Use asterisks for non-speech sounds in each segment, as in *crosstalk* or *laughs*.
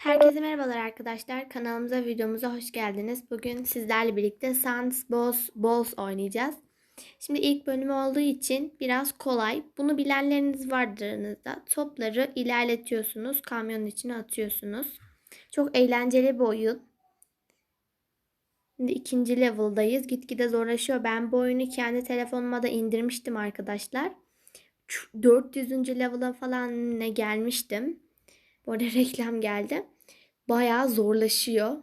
Herkese merhabalar arkadaşlar. Kanalımıza, videomuza hoş geldiniz. Bugün sizlerle birlikte Sans Balls, Balls oynayacağız. Şimdi ilk bölümü olduğu için biraz kolay. Bunu bilenleriniz vardır aranızda. Topları ilerletiyorsunuz, kamyonun içine atıyorsunuz. Çok eğlenceli bir oyun. Şimdi ikinci level'dayız. Gitgide zorlaşıyor. Ben bu oyunu kendi telefonuma da indirmiştim arkadaşlar. 400. level'a falan ne gelmiştim. Bu arada *laughs* reklam geldi. Bayağı zorlaşıyor.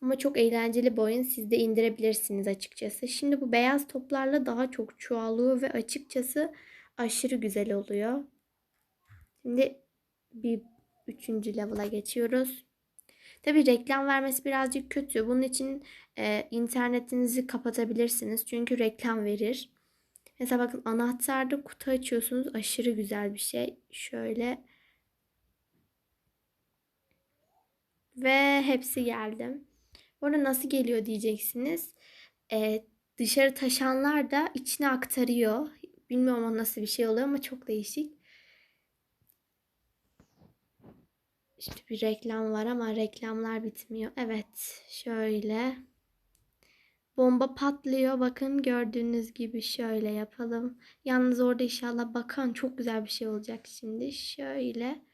Ama çok eğlenceli bir oyun. Siz de indirebilirsiniz açıkçası. Şimdi bu beyaz toplarla daha çok çoğalıyor ve açıkçası aşırı güzel oluyor. Şimdi bir üçüncü level'a geçiyoruz. Tabi reklam vermesi birazcık kötü. Bunun için e, internetinizi kapatabilirsiniz. Çünkü reklam verir. Mesela bakın anahtarda kutu açıyorsunuz. Aşırı güzel bir şey. Şöyle Ve hepsi geldi. Burada nasıl geliyor diyeceksiniz. Ee, dışarı taşanlar da içine aktarıyor. Bilmiyorum nasıl bir şey oluyor ama çok değişik. İşte bir reklam var ama reklamlar bitmiyor. Evet şöyle. Bomba patlıyor. Bakın gördüğünüz gibi şöyle yapalım. Yalnız orada inşallah bakan çok güzel bir şey olacak şimdi. Şöyle.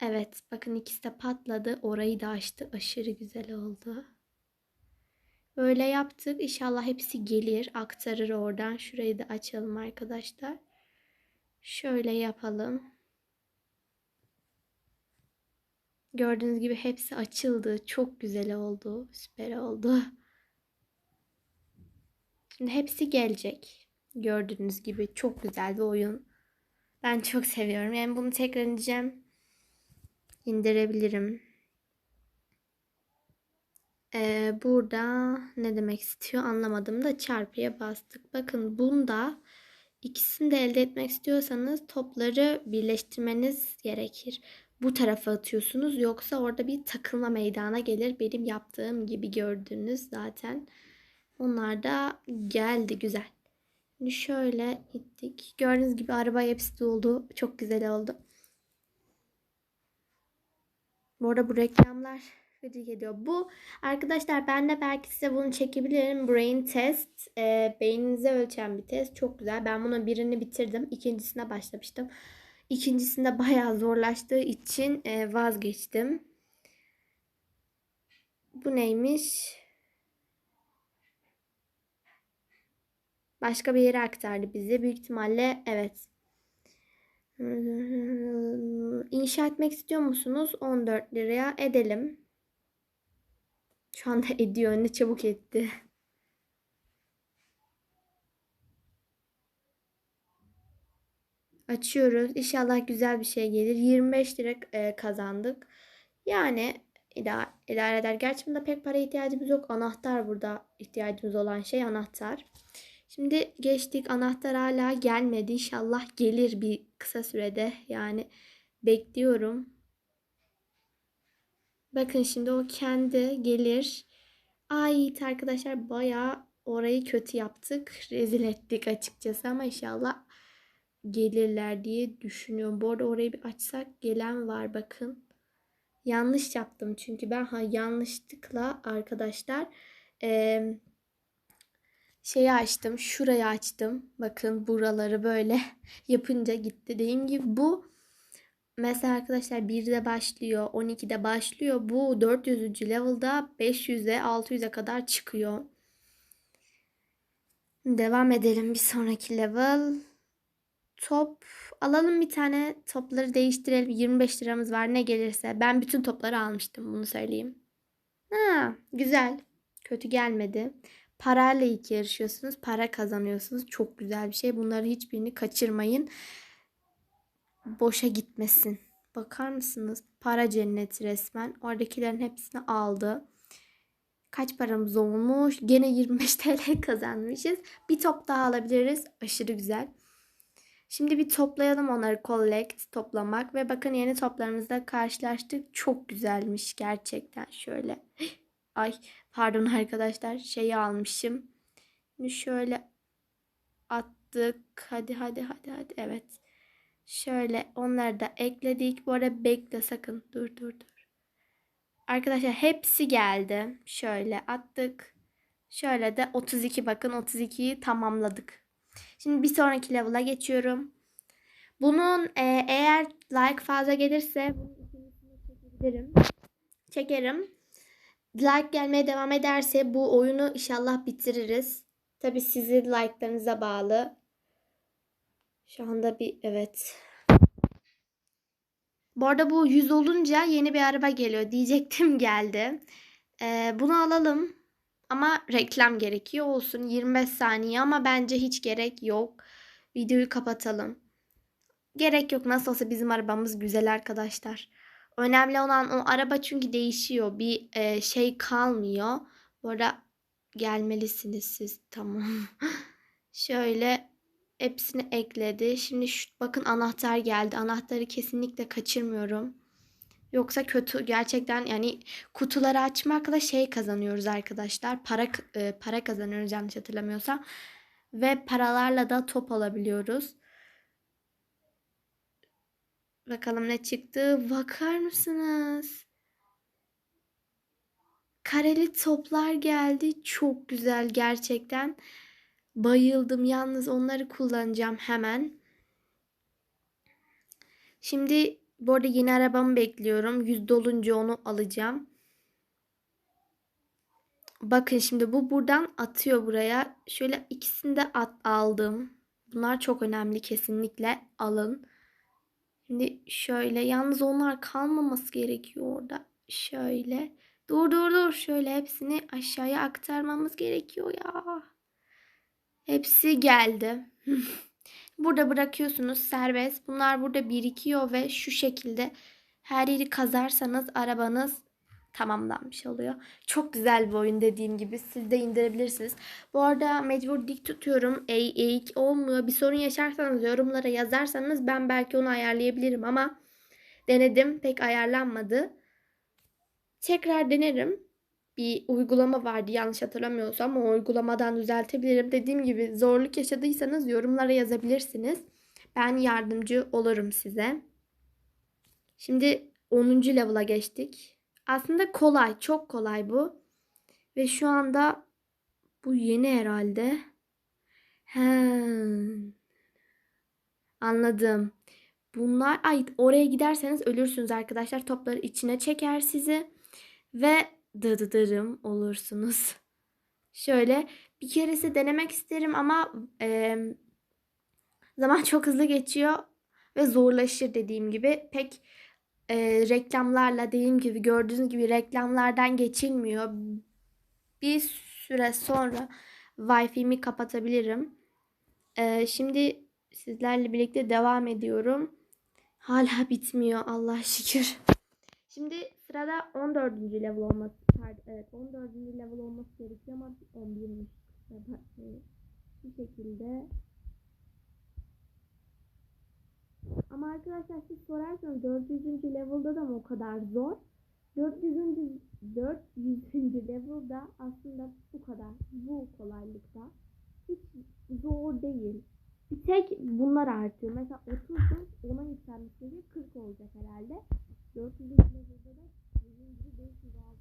Evet bakın ikisi de patladı. Orayı da açtı. Aşırı güzel oldu. Böyle yaptık. İnşallah hepsi gelir. Aktarır oradan. Şurayı da açalım arkadaşlar. Şöyle yapalım. Gördüğünüz gibi hepsi açıldı. Çok güzel oldu. Süper oldu. Şimdi hepsi gelecek. Gördüğünüz gibi çok güzel bir oyun. Ben çok seviyorum. Yani bunu tekrar ineceğim indirebilirim. Ee, burada ne demek istiyor anlamadım da çarpıya bastık. Bakın bunda ikisini de elde etmek istiyorsanız topları birleştirmeniz gerekir. Bu tarafa atıyorsunuz yoksa orada bir takılma meydana gelir. Benim yaptığım gibi gördüğünüz zaten. Onlar da geldi güzel. Şimdi şöyle gittik. Gördüğünüz gibi araba hepsi doldu. Çok güzel oldu. Bu arada bu reklamlar gıcık ediyor. Bu arkadaşlar ben de belki size bunu çekebilirim. Brain test. E, beyninize ölçen bir test. Çok güzel. Ben bunun birini bitirdim. İkincisine başlamıştım. İkincisinde bayağı zorlaştığı için e, vazgeçtim. Bu neymiş? Başka bir yere aktardı bizi. Büyük ihtimalle evet *laughs* İnşa etmek istiyor musunuz? 14 liraya edelim. Şu anda *laughs* ediyor. Ne çabuk etti. Açıyoruz. İnşallah güzel bir şey gelir. 25 lira e, kazandık. Yani idare, idare eder. Gerçi bunda pek para ihtiyacımız yok. Anahtar burada ihtiyacımız olan şey anahtar. Şimdi geçtik anahtar hala gelmedi. İnşallah gelir bir kısa sürede. Yani bekliyorum. Bakın şimdi o kendi gelir. Ay arkadaşlar bayağı orayı kötü yaptık. Rezil ettik açıkçası ama inşallah gelirler diye düşünüyorum. Bu arada orayı bir açsak gelen var bakın. Yanlış yaptım çünkü ben ha yanlışlıkla arkadaşlar eee şeyi açtım. Şurayı açtım. Bakın buraları böyle *laughs* yapınca gitti. Dediğim gibi bu mesela arkadaşlar 1'de başlıyor. 12'de başlıyor. Bu 400. level'da 500'e 600'e kadar çıkıyor. Devam edelim bir sonraki level. Top alalım bir tane topları değiştirelim. 25 liramız var ne gelirse. Ben bütün topları almıştım bunu söyleyeyim. Ha, güzel. Kötü gelmedi. Parayla ilk yarışıyorsunuz. Para kazanıyorsunuz. Çok güzel bir şey. Bunları hiçbirini kaçırmayın. Boşa gitmesin. Bakar mısınız? Para cenneti resmen. Oradakilerin hepsini aldı. Kaç paramız olmuş? Gene 25 *laughs* TL kazanmışız. Bir top daha alabiliriz. Aşırı güzel. Şimdi bir toplayalım onları collect toplamak ve bakın yeni toplarımızla karşılaştık. Çok güzelmiş gerçekten şöyle. Ay pardon arkadaşlar şeyi almışım. Şimdi şöyle attık. Hadi hadi hadi hadi. Evet. Şöyle onları da ekledik. Bu arada bekle sakın. Dur dur dur. Arkadaşlar hepsi geldi. Şöyle attık. Şöyle de 32 bakın 32'yi tamamladık. Şimdi bir sonraki level'a geçiyorum. Bunun e, eğer like fazla gelirse ikincisini çekebilirim. Çekerim. Like gelmeye devam ederse bu oyunu inşallah bitiririz. Tabi sizin like'larınıza bağlı. Şu anda bir evet. Bu arada bu 100 olunca yeni bir araba geliyor. *laughs* Diyecektim geldi. Ee, bunu alalım. Ama reklam gerekiyor olsun. 25 saniye ama bence hiç gerek yok. Videoyu kapatalım. Gerek yok. Nasıl olsa bizim arabamız güzel arkadaşlar. Önemli olan o araba çünkü değişiyor. Bir e, şey kalmıyor. Bu arada gelmelisiniz siz. Tamam. *laughs* Şöyle hepsini ekledi. Şimdi şu, bakın anahtar geldi. Anahtarı kesinlikle kaçırmıyorum. Yoksa kötü gerçekten yani kutuları açmakla şey kazanıyoruz arkadaşlar. Para e, para kazanıyoruz yanlış hatırlamıyorsam. Ve paralarla da top alabiliyoruz. Bakalım ne çıktı. Bakar mısınız? Kareli toplar geldi. Çok güzel gerçekten. Bayıldım. Yalnız onları kullanacağım hemen. Şimdi bu arada yeni arabamı bekliyorum. Yüz dolunca onu alacağım. Bakın şimdi bu buradan atıyor buraya. Şöyle ikisini de at, aldım. Bunlar çok önemli. Kesinlikle alın. Şimdi şöyle yalnız onlar kalmaması gerekiyor orada. Şöyle. Dur dur dur. Şöyle hepsini aşağıya aktarmamız gerekiyor ya. Hepsi geldi. *laughs* burada bırakıyorsunuz serbest. Bunlar burada birikiyor ve şu şekilde her yeri kazarsanız arabanız tamamlanmış oluyor. Çok güzel bir oyun dediğim gibi. Siz de indirebilirsiniz. Bu arada mecbur dik tutuyorum. Eğ, eğik olmuyor. Bir sorun yaşarsanız yorumlara yazarsanız ben belki onu ayarlayabilirim ama denedim. Pek ayarlanmadı. Tekrar denerim. Bir uygulama vardı yanlış hatırlamıyorsam o uygulamadan düzeltebilirim. Dediğim gibi zorluk yaşadıysanız yorumlara yazabilirsiniz. Ben yardımcı olurum size. Şimdi 10. level'a geçtik. Aslında kolay, çok kolay bu. Ve şu anda bu yeni herhalde. He. Anladım. Bunlar ay oraya giderseniz ölürsünüz arkadaşlar. Topları içine çeker sizi ve dıdıdırım olursunuz. *laughs* Şöyle bir keresi denemek isterim ama e, zaman çok hızlı geçiyor ve zorlaşır dediğim gibi. Pek e, reklamlarla dediğim gibi gördüğünüz gibi reklamlardan geçilmiyor. Bir süre sonra Wi-Fi'mi kapatabilirim. E, şimdi sizlerle birlikte devam ediyorum. Hala bitmiyor Allah şükür. Şimdi sırada 14. level olması evet 14. level olması gerekiyor ama 11'miş. Bu şekilde Ama arkadaşlar siz sorarsanız 400. level'da da mı o kadar zor? 400. 400. level'da aslında bu kadar. Bu kolaylıkta. Hiç zor değil. Bir tek bunlar artıyor. Mesela 30'dan 10'a yükselmesi 40 olacak herhalde. 400. level'da da dediğim gibi 500 600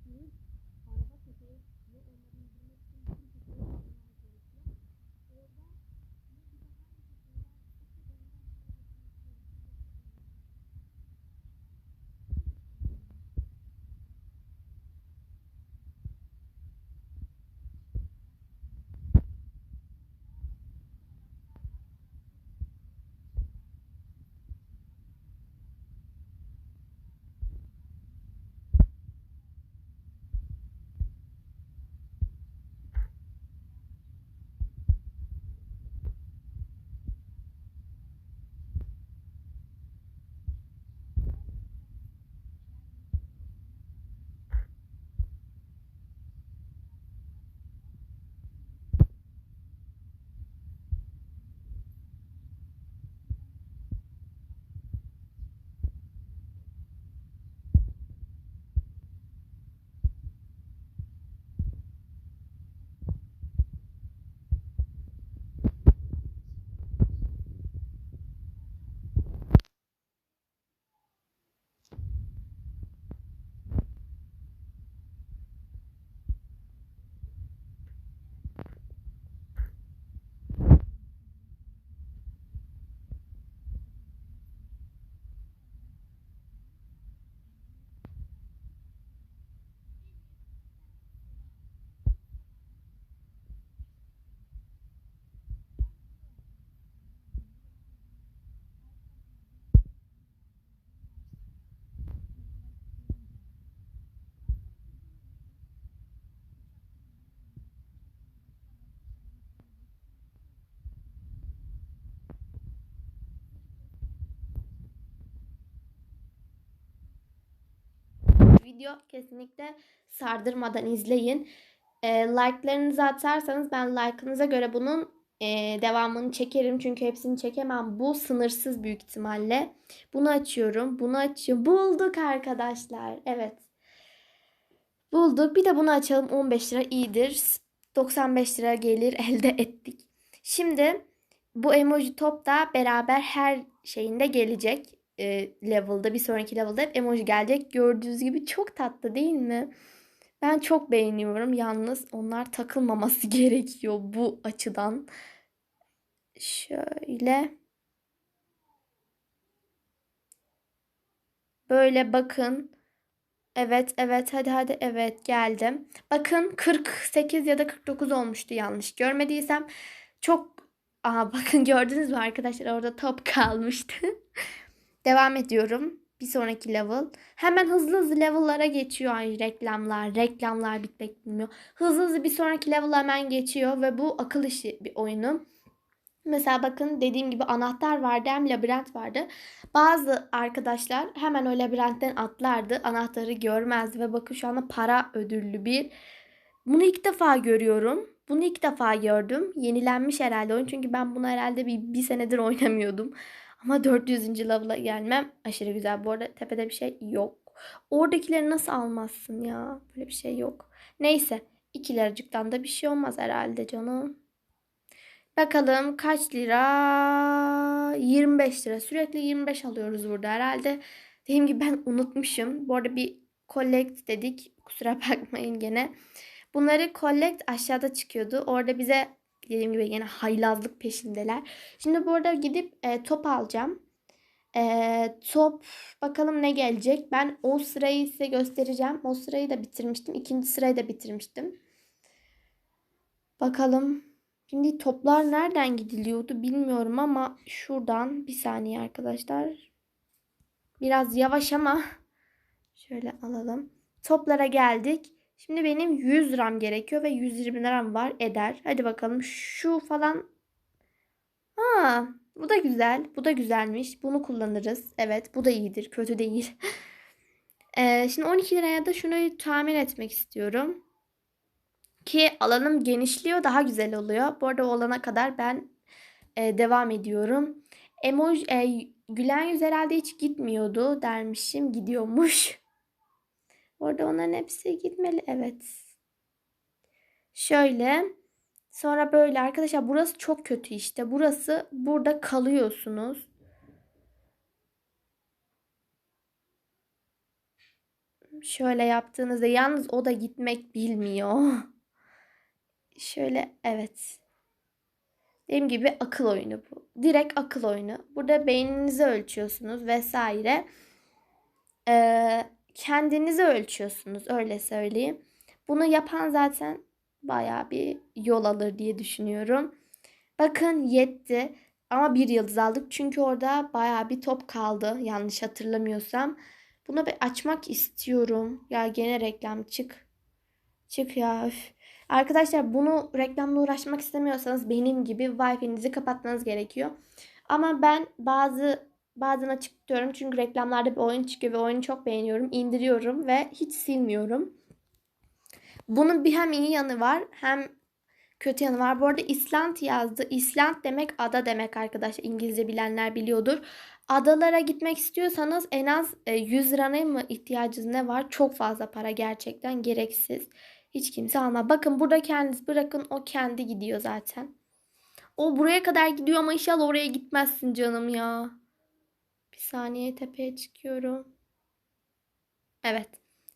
video kesinlikle sardırmadan izleyin. E, like'larınızı atarsanız ben like'ınıza göre bunun e, devamını çekerim. Çünkü hepsini çekemem. Bu sınırsız büyük ihtimalle. Bunu açıyorum. Bunu açıyorum. Bulduk arkadaşlar. Evet. Bulduk. Bir de bunu açalım. 15 lira iyidir. 95 lira gelir *laughs* elde ettik. Şimdi bu emoji top da beraber her şeyinde gelecek e, level'da bir sonraki level'da hep emoji gelecek. Gördüğünüz gibi çok tatlı değil mi? Ben çok beğeniyorum. Yalnız onlar takılmaması *laughs* gerekiyor bu açıdan. Şöyle. Böyle bakın. Evet, evet, hadi hadi, evet geldim. Bakın 48 ya da 49 olmuştu yanlış görmediysem. Çok Aha *laughs* bakın gördünüz mü arkadaşlar orada top kalmıştı. *laughs* Devam ediyorum. Bir sonraki level. Hemen hızlı hızlı level'lara geçiyor ay reklamlar. Reklamlar bitmek bilmiyor. Hızlı hızlı bir sonraki level hemen geçiyor ve bu akıl işi bir oyunu. Mesela bakın dediğim gibi anahtar vardı hem labirent vardı. Bazı arkadaşlar hemen o labirentten atlardı. Anahtarı görmezdi ve bakın şu anda para ödüllü bir. Bunu ilk defa görüyorum. Bunu ilk defa gördüm. Yenilenmiş herhalde oyun. Çünkü ben bunu herhalde bir, bir senedir oynamıyordum. Ama 400. level'a gelmem aşırı güzel. Bu arada tepede bir şey yok. Oradakileri nasıl almazsın ya? Böyle bir şey yok. Neyse. İki liracıktan da bir şey olmaz herhalde canım. Bakalım kaç lira? 25 lira. Sürekli 25 alıyoruz burada herhalde. Dediğim gibi ben unutmuşum. Bu arada bir collect dedik. Kusura *laughs* bakmayın gene. Bunları collect aşağıda çıkıyordu. Orada bize dediğim gibi yine haylazlık peşindeler. Şimdi burada gidip e, top alacağım. E, top bakalım ne gelecek. Ben o sırayı size göstereceğim. O sırayı da bitirmiştim. İkinci sırayı da bitirmiştim. Bakalım. Şimdi toplar nereden gidiliyordu bilmiyorum ama şuradan bir saniye arkadaşlar. Biraz yavaş ama *laughs* şöyle alalım. Toplara geldik. Şimdi benim 100 liram gerekiyor ve 120 liram var eder. Hadi bakalım şu falan. Ha, bu da güzel. Bu da güzelmiş. Bunu kullanırız. Evet bu da iyidir. Kötü değil. *laughs* ee, şimdi 12 liraya da şunu tahmin etmek istiyorum. Ki alanım genişliyor. Daha güzel oluyor. Bu arada olana kadar ben e, devam ediyorum. Emoji, e, gülen yüz herhalde hiç gitmiyordu dermişim. Gidiyormuş. *laughs* Orada onların hepsi gitmeli. Evet. Şöyle. Sonra böyle arkadaşlar burası çok kötü işte. Burası burada kalıyorsunuz. Şöyle yaptığınızda yalnız o da gitmek bilmiyor. *laughs* Şöyle evet. Dediğim gibi akıl oyunu bu. Direkt akıl oyunu. Burada beyninizi ölçüyorsunuz vesaire. Ee, kendinizi ölçüyorsunuz öyle söyleyeyim. Bunu yapan zaten baya bir yol alır diye düşünüyorum. Bakın yetti ama bir yıldız aldık çünkü orada baya bir top kaldı yanlış hatırlamıyorsam. Bunu bir açmak istiyorum. Ya gene reklam çık. Çık ya. Üf. Arkadaşlar bunu reklamla uğraşmak istemiyorsanız benim gibi Wi-Fi'nizi kapatmanız gerekiyor. Ama ben bazı Bazen açık tutuyorum çünkü reklamlarda bir oyun çıkıyor ve oyunu çok beğeniyorum. indiriyorum ve hiç silmiyorum. Bunun bir hem iyi yanı var hem kötü yanı var. Bu arada İsland yazdı. İsland demek ada demek arkadaşlar. İngilizce bilenler biliyordur. Adalara gitmek istiyorsanız en az 100 e, liraya mı ihtiyacınız ne var? Çok fazla para gerçekten gereksiz. Hiç kimse alma. Bakın burada kendiniz bırakın o kendi gidiyor zaten. O buraya kadar gidiyor ama inşallah oraya gitmezsin canım ya. Bir saniye tepeye çıkıyorum. Evet.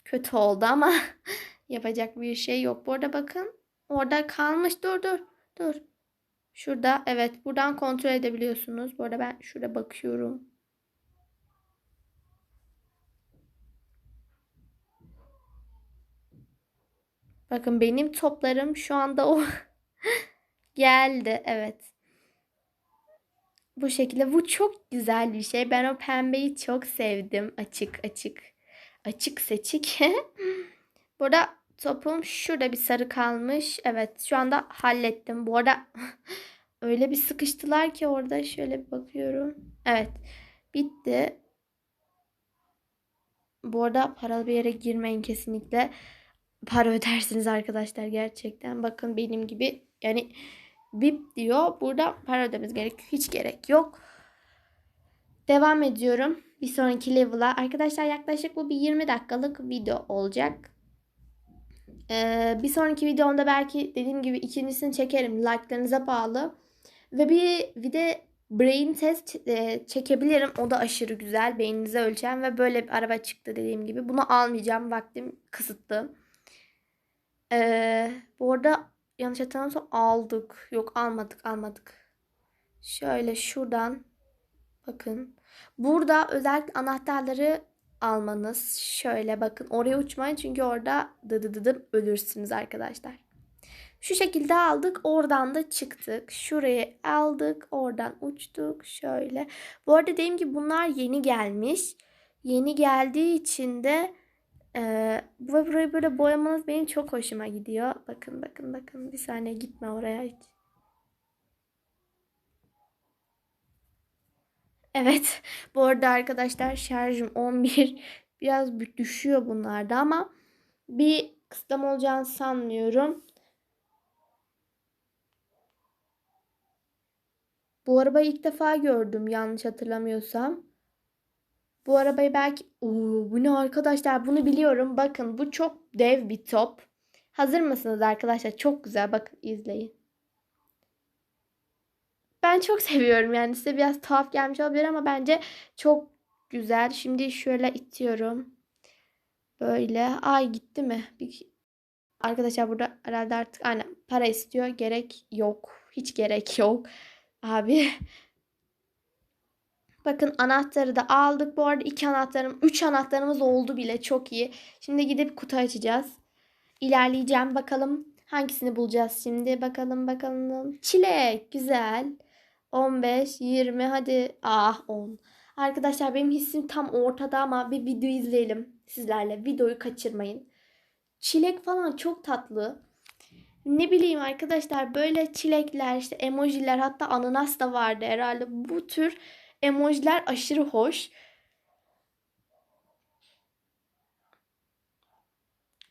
Kötü oldu ama *laughs* yapacak bir şey yok. Bu arada bakın. Orada kalmış. Dur dur. Dur. Şurada evet buradan kontrol edebiliyorsunuz. Bu arada ben şurada bakıyorum. Bakın benim toplarım şu anda o *laughs* geldi. Evet. Bu şekilde. Bu çok güzel bir şey. Ben o pembeyi çok sevdim. Açık açık. Açık seçik. *laughs* Burada topum şurada bir sarı kalmış. Evet şu anda hallettim. Bu arada *laughs* öyle bir sıkıştılar ki orada şöyle bir bakıyorum. Evet bitti. Bu arada paralı bir yere girmeyin kesinlikle. Para ödersiniz arkadaşlar gerçekten. Bakın benim gibi yani bip diyor. Burada para ödemiz gerekiyor. Hiç gerek yok. Devam ediyorum. Bir sonraki level'a. Arkadaşlar yaklaşık bu bir 20 dakikalık video olacak. Ee, bir sonraki videomda belki dediğim gibi ikincisini çekerim. Like'larınıza bağlı. Ve bir, bir de brain test e, çekebilirim. O da aşırı güzel. Beyninizi ölçen ve böyle bir araba çıktı dediğim gibi. Bunu almayacağım. Vaktim kısıtlı. Ee, bu arada yanlış hatırlamıyorsam aldık. Yok almadık almadık. Şöyle şuradan bakın. Burada özellikle anahtarları almanız. Şöyle bakın oraya uçmayın çünkü orada dıdıdıdım ölürsünüz arkadaşlar. Şu şekilde aldık. Oradan da çıktık. Şurayı aldık. Oradan uçtuk. Şöyle. Bu arada dediğim gibi bunlar yeni gelmiş. Yeni geldiği için de e, bu burayı böyle boyamanız benim çok hoşuma gidiyor. Bakın bakın bakın. Bir saniye gitme oraya hiç. Evet. Bu arada arkadaşlar şarjım 11. Biraz düşüyor bunlarda ama bir kısıtlama olacağını sanmıyorum. Bu arabayı ilk defa gördüm yanlış hatırlamıyorsam. Bu arabayı belki... Oo, bu ne arkadaşlar bunu biliyorum. Bakın bu çok dev bir top. Hazır mısınız arkadaşlar? Çok güzel. Bakın izleyin. Ben çok *laughs* seviyorum yani size biraz tuhaf gelmiş olabilir ama bence çok güzel. Şimdi şöyle itiyorum. Böyle. Ay gitti mi? Bir... Arkadaşlar burada herhalde artık aynen para istiyor. Gerek yok. Hiç gerek yok. Abi. *laughs* Bakın anahtarı da aldık. Bu arada iki anahtarım, üç anahtarımız oldu bile. Çok iyi. Şimdi gidip kutu açacağız. İlerleyeceğim. Bakalım hangisini bulacağız şimdi. Bakalım bakalım. Çilek. Güzel. 15, 20 hadi. Ah 10. Arkadaşlar benim hissim tam ortada ama bir video izleyelim sizlerle. Videoyu kaçırmayın. Çilek falan çok tatlı. Ne bileyim arkadaşlar böyle çilekler işte emojiler hatta ananas da vardı herhalde. Bu tür emojiler aşırı hoş.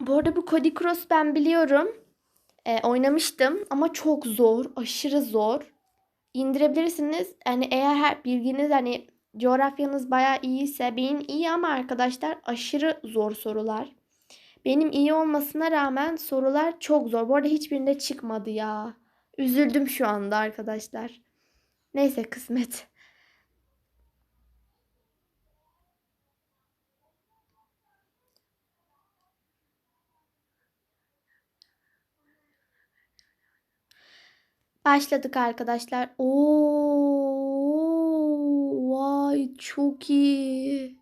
Bu arada bu Cody Cross ben biliyorum. E, oynamıştım ama çok zor. Aşırı zor. İndirebilirsiniz. Yani eğer her bilginiz hani coğrafyanız bayağı iyiyse benim iyi ama arkadaşlar aşırı zor sorular. Benim iyi olmasına rağmen sorular çok zor. Bu arada hiçbirinde çıkmadı ya. Üzüldüm şu anda arkadaşlar. Neyse kısmet. Başladık arkadaşlar. Oo, vay çok iyi.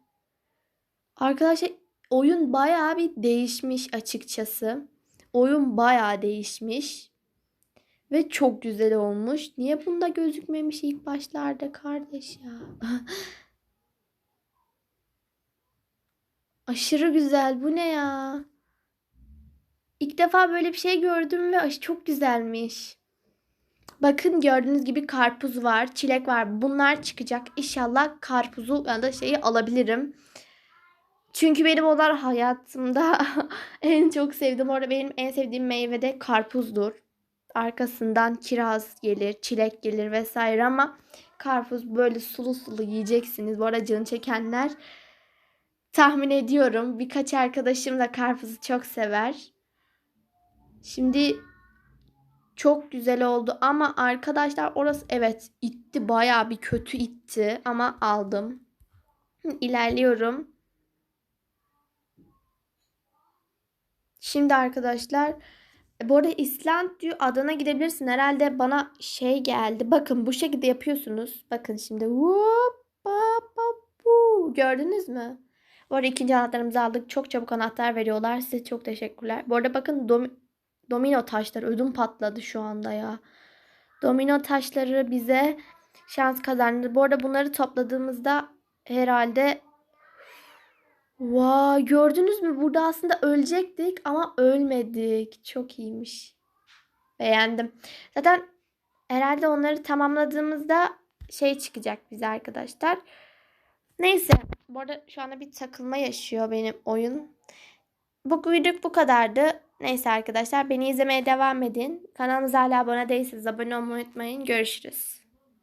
Arkadaşlar oyun bayağı bir değişmiş açıkçası. Oyun bayağı değişmiş. Ve çok güzel olmuş. Niye bunda gözükmemiş ilk başlarda kardeş ya? *laughs* Aşırı güzel. Bu ne ya? İlk defa böyle bir şey gördüm ve çok güzelmiş. Bakın gördüğünüz gibi karpuz var, çilek var. Bunlar çıkacak. İnşallah karpuzu ya da şeyi alabilirim. Çünkü benim onlar hayatımda *laughs* en çok sevdiğim. Orada benim en sevdiğim meyve de karpuzdur. Arkasından kiraz gelir, çilek gelir vesaire ama karpuz böyle sulu sulu yiyeceksiniz. Bu arada canı çekenler tahmin ediyorum. Birkaç arkadaşım da karpuzu çok sever. Şimdi çok güzel oldu ama arkadaşlar orası evet itti baya bir kötü itti ama aldım. İlerliyorum. Şimdi arkadaşlar bu arada İsland diyor Adana gidebilirsin. Herhalde bana şey geldi. Bakın bu şekilde yapıyorsunuz. Bakın şimdi. Gördünüz mü? Bu arada ikinci anahtarımızı aldık. Çok çabuk anahtar veriyorlar. Size çok teşekkürler. Bu arada bakın dom domino taşları. Ödüm patladı şu anda ya. Domino taşları bize şans kazandı. Bu arada bunları topladığımızda herhalde Vay gördünüz mü? Burada aslında ölecektik ama ölmedik. Çok iyiymiş. Beğendim. Zaten herhalde onları tamamladığımızda şey çıkacak bize arkadaşlar. Neyse. Bu arada şu anda bir takılma yaşıyor benim oyun. Bu videoluk bu kadardı. Neyse arkadaşlar beni izlemeye devam edin. Kanalımıza hala abone değilseniz abone olmayı unutmayın. Görüşürüz.